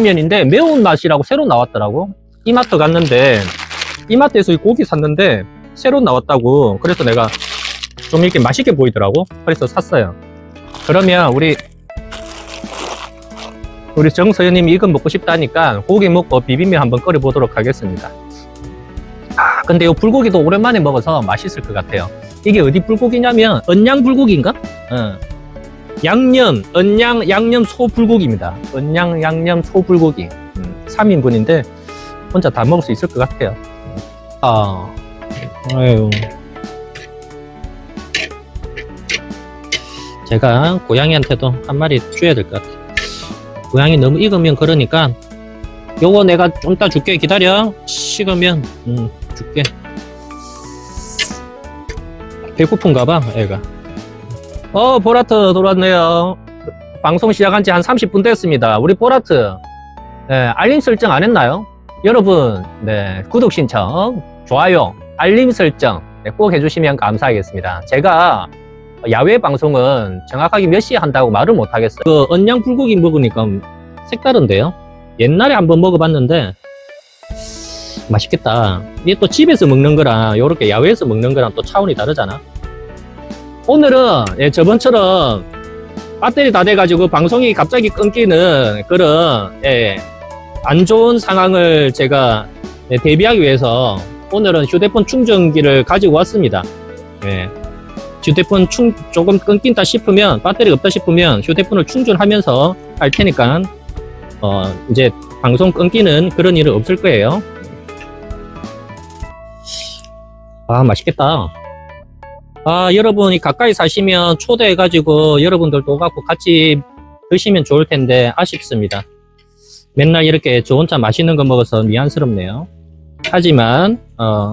비빔면인데 매운맛이라고 새로 나왔더라고. 이마트 갔는데 이마트에서 이 고기 샀는데 새로 나왔다고. 그래서 내가 좀 이렇게 맛있게 보이더라고. 그래서 샀어요. 그러면 우리 우리 정서연님이 이건 먹고 싶다니까 고기 먹고 비빔면 한번 끓여 보도록 하겠습니다. 아, 근데 이 불고기도 오랜만에 먹어서 맛있을 것 같아요. 이게 어디 불고기냐면 언양 불고기인가? 어. 양념, 언양 양념 소 불고기입니다. 언양 양념 소 불고기. 음, 3인분인데 혼자 다 먹을 수 있을 것 같아요. 아, 아유. 제가 고양이한테도 한 마리 줘야 될 것 같아. 고양이 너무 익으면 그러니까 요거 내가 좀 이따 줄게 기다려 식으면 음, 줄게 배고픈가 봐 애가 어 보라트 돌아왔네요 방송 시작한 지 한 30분 됐습니다 우리 보라트 네, 알림 설정 안 했나요? 여러분 네, 구독 신청 좋아요 알림 설정 네, 꼭 해주시면 감사하겠습니다 제가 야외 방송은 정확하게 몇 시에 한다고 말을 못 하겠어요. 그 언양 불고기 먹으니까 색다른데요? 옛날에 한번 먹어봤는데 맛있겠다. 이게 또 집에서 먹는 거랑 요렇게 야외에서 먹는 거랑 또 차원이 다르잖아. 오늘은 예, 저번처럼 배터리 다 돼가지고 방송이 갑자기 끊기는 그런 예, 안 좋은 상황을 제가 예, 대비하기 위해서 오늘은 휴대폰 충전기를 가지고 왔습니다. 예. 휴대폰 충 조금 끊긴다 싶으면 배터리가 없다 싶으면 휴대폰을 충전하면서 할 테니까 어 이제 방송 끊기는 그런 일은 없을 거예요. 아 맛있겠다. 아 여러분이 가까이 사시면 초대해 가지고 여러분들도 갖고 같이 드시면 좋을 텐데 아쉽습니다. 맨날 이렇게 저 혼자 맛있는 거 먹어서 미안스럽네요. 하지만 어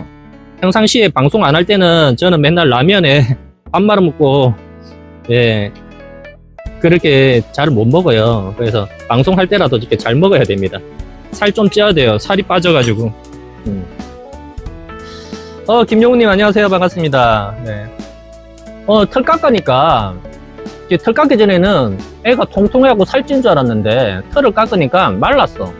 평상시에 방송 안 할 때는 저는 맨날 라면에 밥 말아 먹고 예 그렇게 잘 못 먹어요. 그래서 방송할 때라도 이렇게 잘 먹어야 됩니다. 살 좀 쪄야 돼요. 살이 빠져가지고. 음. 어 김용우님 안녕하세요 반갑습니다. 네. 어 털 깎으니까 이제 털 깎기 전에는 애가 통통하고 살찐 줄 알았는데 털을 깎으니까 말랐어.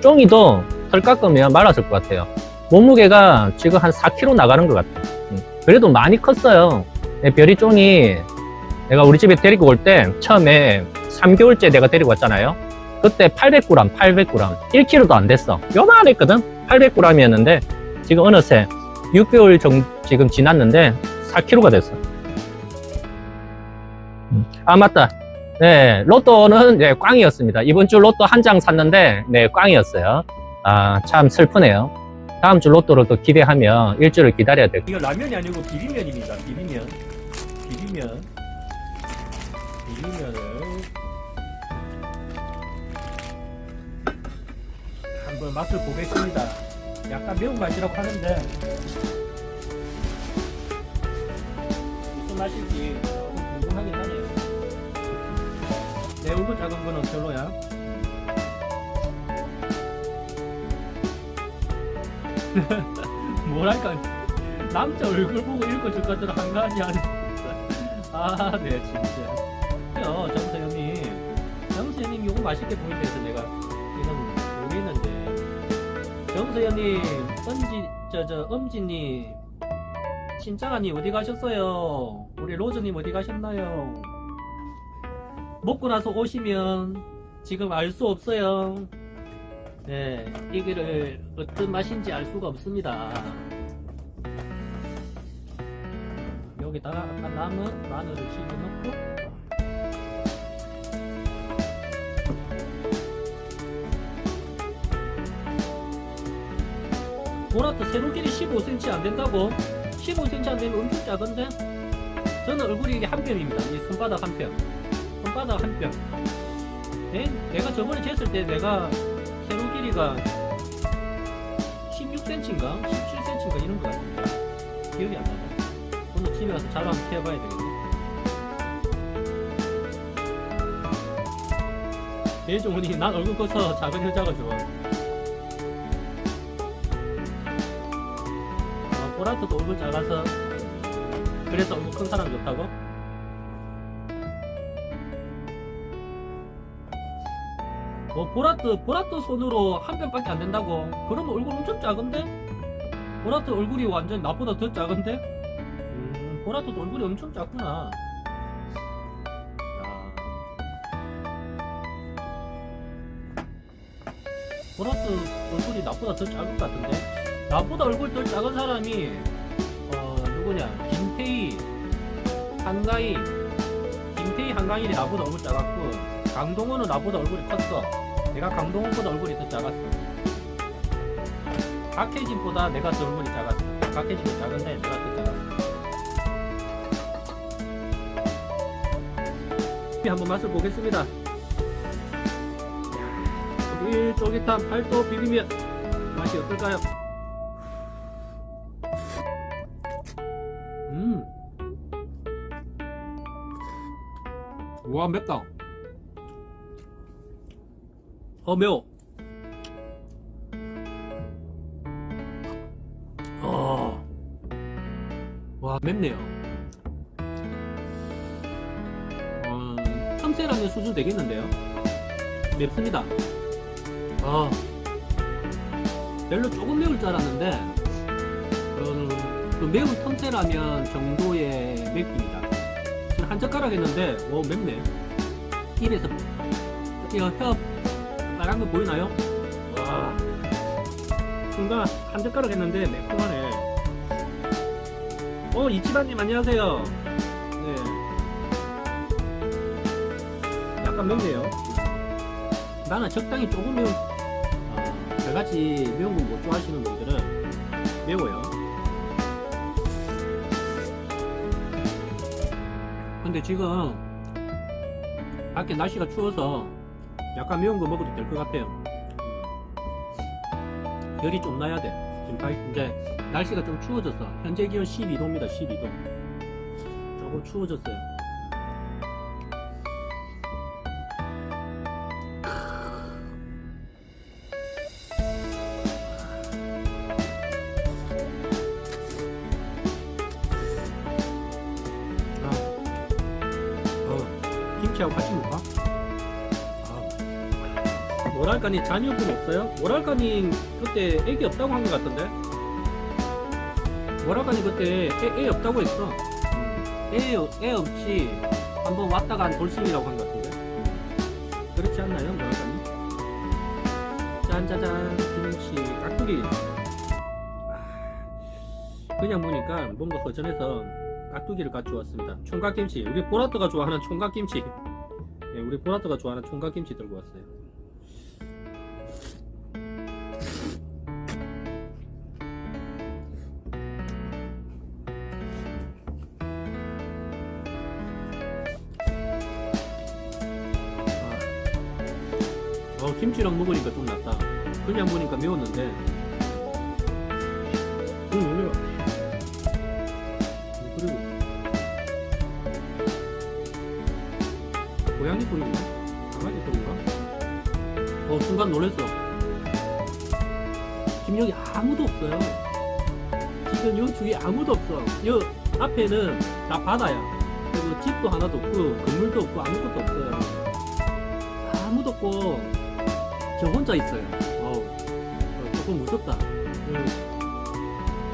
쫑이도 털 깎으면 말랐을 것 같아요. 몸무게가 지금 한 4kg 나가는 것 같아. 음. 그래도 많이 컸어요. 내 별이 쫑이 내가 우리 집에 데리고 올 때 처음에 3개월째 내가 데리고 왔잖아요. 그때 800g, 800g, 1kg도 안 됐어. 요만했거든? 800g이었는데 지금 어느새 6개월 정 지금 지났는데 4kg가 됐어. 음. 아 맞다. 네 로또는 네, 꽝이었습니다. 이번 주 로또 한 장 샀는데 네 꽝이었어요. 아 참 슬프네요. 다음 주 로또를 또 기대하며 일주를 기다려야 될 이거 라면이 아니고 비빔면입니다. 비빔면. 비빔면. 비빔면을 한번 맛을 보겠습니다. 약간 매운맛이라고 하는데 무슨 맛일지 궁금하긴 하네요. 거 작은 거는 별로야. 뭐랄까 남자 얼굴 보고 읽어줄 것들 한 가지 하는 아, 네, 진짜. 요, 정서연님. 정서연님, 요거 맛있게 보인다 해서 내가 지금 모르겠는데. 정서연님, 엄지, 저, 저, 엄지님, 신짱아님 어디 가셨어요? 우리 로즈님 어디 가셨나요? 먹고 나서 오시면 지금 알 수 없어요. 네, 이거를 어떤 맛인지 알 수가 없습니다. 여기다가 아까 남은 마늘을 집어넣고 보라트 세로 길이 15cm 안 된다고? 15cm 안 되면 엄청 작은데? 저는 얼굴이 이게 한 뼘입니다. 이 손바닥 한 뼘. 손바닥 한 뼘. 네? 내가 저번에 쟀을 때 내가 세로 길이가 16cm인가? 17cm인가 이런 거 같은데. 기억이 안 나네. 오늘 집에 가서 자료 한번 해봐야 되겠네. 예종훈이 난 얼굴 커서 작은 여자가 좋아. 아, 보라트도 얼굴 작아서 그래서 얼굴 큰 사람 좋다고? 뭐 보라트 보라트 손으로 한 편밖에 안 된다고. 그러면 얼굴 엄청 작은데? 보라트 얼굴이 완전 나보다 더 작은데? 음, 보라트도 얼굴이 엄청 작구나. 야. 보라트 얼굴이 나보다 더 작은 것 같은데? 나보다 얼굴 더 작은 사람이 어 누구냐? 김태희 한가희. 김태희 한가인이 나보다 얼굴 작았고 강동원은 나보다 얼굴이 컸어 내가 강동원보다 얼굴이 더 작았어. 박혜진보다 내가 더 얼굴이 작았어. 박혜진이 작은데 내가 더 작았어. 한번 맛을 보겠습니다. 우리 쫄깃한 팔도 비비면. 맛이 어떨까요? 음. 와 맵다 어 매워. 어. 와 맵네요. 어, 틈새라면 수준 되겠는데요? 맵습니다. 아. 별로 조금 매울 줄 알았는데 어, 그 매운 틈새라면 정도의 맵기입니다. 한 젓가락 했는데 오 맵네 입에서. 혀 빨간 거 보이나요? 와. 순간 한 젓가락 했는데 매콤하네. 어 이치바님 안녕하세요. 네. 약간 맵네요? 나는 적당히 조금 매운 어, 저같이 매운 거 못 좋아하시는 분들은 매워요. 근데 지금 밖에 날씨가 추워서 약간 매운 거 먹어도 될 것 같아요. 열이 좀 나야 돼. 지금 바- 이제 날씨가 좀 추워졌어. 현재 기온 12도입니다. 12도. 조금 추워졌어요. 아, 어, 김치하고 같이 먹을까? 아, 뭐랄까니 자녀분 없어요? 뭐랄까니 그때 애기 없다고 한 것 같던데? 뭐랄까니 그때 애, 애 없다고 했어. 음, 애, 애 없이 한번 왔다 간 돌싱이라고 한 것 같은데? 그렇지 않나요? 뭐랄까니? 짠짜잔 김치 깍두기 아, 그냥 보니까 뭔가 허전해서 깍두기를 가져왔습니다. 총각김치. 우리 보라트가 좋아하는 총각김치. 예, 우리 보라트가 좋아하는 총각김치 들고 왔어요. 김치랑 먹으니까 좀 낫다. 그냥 보니까 매웠는데. 응, 오늘. 그리고 고양이 소리인가? 강아지 소리인가? 어 순간 놀랬어 지금 여기 아무도 없어요 지금 여 주위에 아무도 없어 여 앞에는 다 바다야 그리고 집도 하나도 없고 건물도 없고 아무것도 없어요 아무도 없고 저 혼자 있어요 어우 어, 조금 무섭다 음.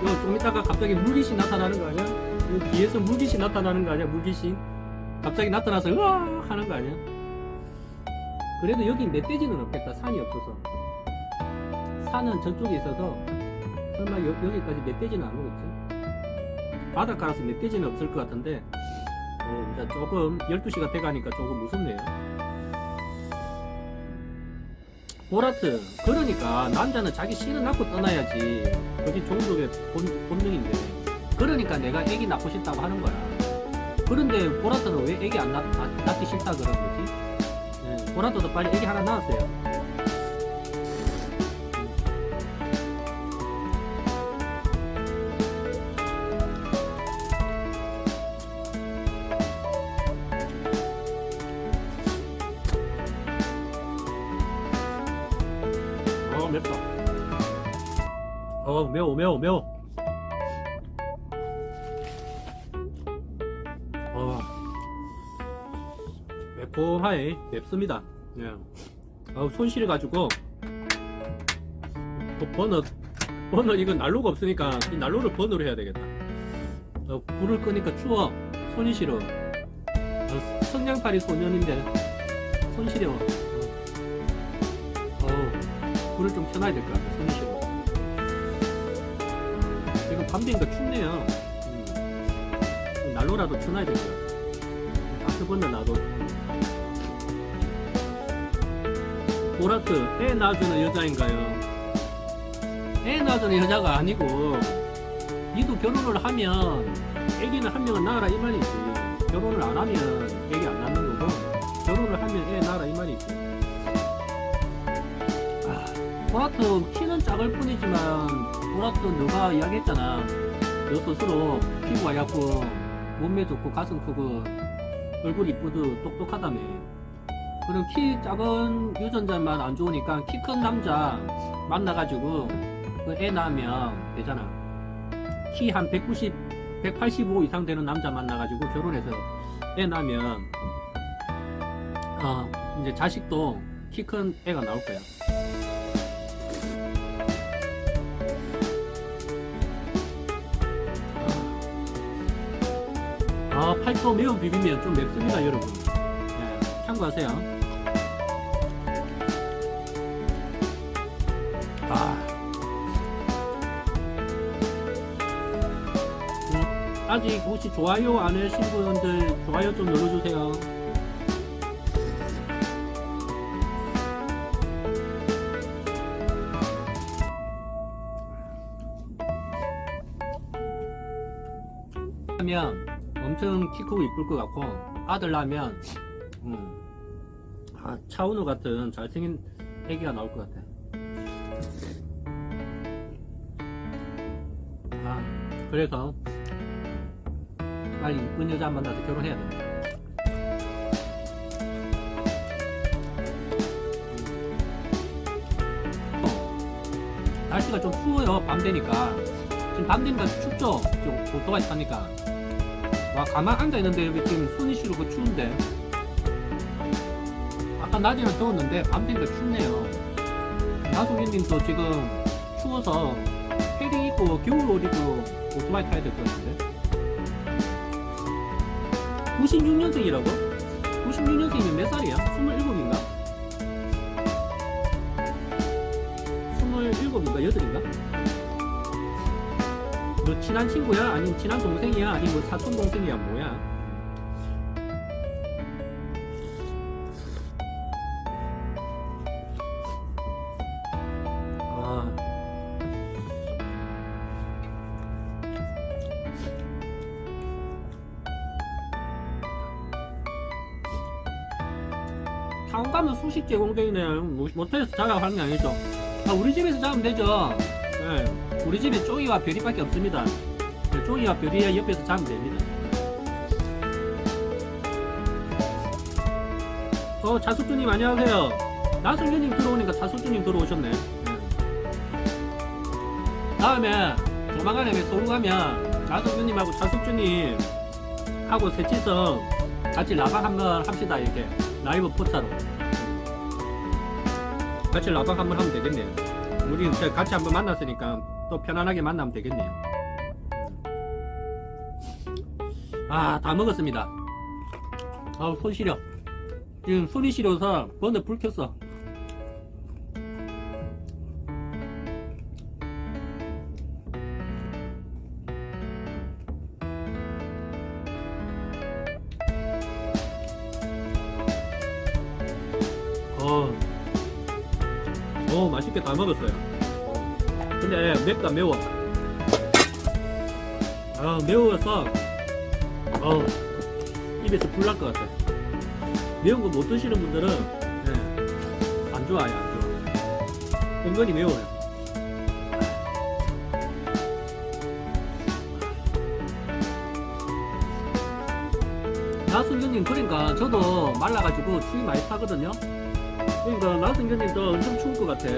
이거 좀 이따가 갑자기 물귀신 나타나는 거 아니야? 뒤에서 물귀신 나타나는 거 아니야? 물귀신 갑자기 나타나서 으아 하는 거 아니야? 그래도 여기 멧돼지는 없겠다. 산이 없어서. 산은 저쪽에 있어서 설마 여, 여기까지 멧돼지는 안 오겠지? 바닷가라서 멧돼지는 없을 것 같은데 어, 조금 12시가 돼가니까 조금 무섭네요. 보라트 그러니까 남자는 자기 씨는 낳고 떠나야지 그게 종족의 본, 본능인데 그러니까 내가 애기 낳고 싶다고 하는 거야 그런데 보라트는 왜 애기 안 낳, 낳, 낳기 싫다 그런 거지? 네, 보라트도 빨리 애기 하나 낳았어요. 맵다. 어 매워 매워 매워. 어 매콤하에 맵습니다. 예. 어, 손실해 가지고 그 버너 버너 이거 난로가 없으니까 이 난로를 버너로 해야 되겠다. 어, 불을 끄니까 추워 손이 시려. 어, 성냥팔이 소년인데 손 시려. 어, 불을 좀 켜놔야 될 것 같아. 손이 시려. 지금 밤 되니까 춥네요. 음. 난로라도 켜놔야 될 것 같아. 가스 버너 놔도. 보라트 애 낳아주는 여자인가요? 애 낳아주는 여자가 아니고 니도 결혼을 하면 애기는 한 명은 낳아라 이 말이지 결혼을 안 하면 애기 안 낳는 거고 결혼을 하면 애 낳아라 이 말이지 아, 보라트 키는 작을 뿐이지만 보라트 너가 이야기했잖아 너 스스로 피부가 얇고 몸매 좋고 가슴 크고 얼굴 이쁘고 똑똑하다며 그럼 키 작은 유전자만 안 좋으니까 키 큰 남자 만나가지고 그 애 낳으면 되잖아. 키 한 190, 185 이상 되는 남자 만나가지고 결혼해서 애 낳으면 어 이제 자식도 키 큰 애가 나올 거야. 아 팔도 매운 비빔면 좀 맵습니다 여러분. 네, 참고하세요. 아. 음, 아직 혹시 좋아요 안 하신 분들 좋아요 좀 눌러주세요. 하면 엄청 키 크고 이쁠 것 같고 아들 낳으면 음, 아, 차은우 같은 잘생긴 애기가 나올 것 같아. 아, 그래서 빨리 이쁜 여자 만나서 결혼해야 된다. 어, 날씨가 좀 추워요. 밤 되니까. 지금 밤 되니까 춥죠? 지금 오토바이 타니까. 와, 가만 앉아있는데 여기 지금 손이 시르고 추운데. 아까 낮에는 더웠는데 밤 되니까 춥네요. 나송이님도 지금 추워서 패딩 입고 겨울 옷 입고 오토바이 타야 될 것 같은데 96년생이라고? 96년생이면 몇 살이야? 27인가? 27인가? 8인가? 너 친한 친구야? 아니면 친한 동생이야? 아니면 뭐 사촌 동생이야? 뭐야? 아 타운 가면 수식 제공되네. 뭐, 모텔에서 자가하는 게 아니죠. 아, 우리 집에서 자면 되죠. 네, 우리 집에 쪼이와 별이밖에 없습니다. 네, 쪼이와 별이 옆에서 자면 됩니다. 어, 자숙주님 안녕하세요. 나승규님 들어오니까 자숙주님 들어오셨네. 네. 다음에 조만간에 서울 가면 나승규님하고 자숙주님 하고 셋이서 같이 라방 한번 합시다 이렇게 라이브 포차로 같이 라방 한번 하면 되겠네요 우리 같이 한번 만났으니까 또 편안하게 만나면 되겠네요. 아 다 먹었습니다. 아우 손 시려. 지금 손이 시려서 번에 불 켰어 어, 맵다 매워. 아 매워서 어 입에서 불 날 것 같아. 매운 거 못 드시는 분들은 예, 안 좋아요, 안 좋아. 은근히 매워요. 나승규님 그러니까 저도 말라가지고 추위 많이 타거든요. 그러니까 나승규님도 엄청 추울 것 같아.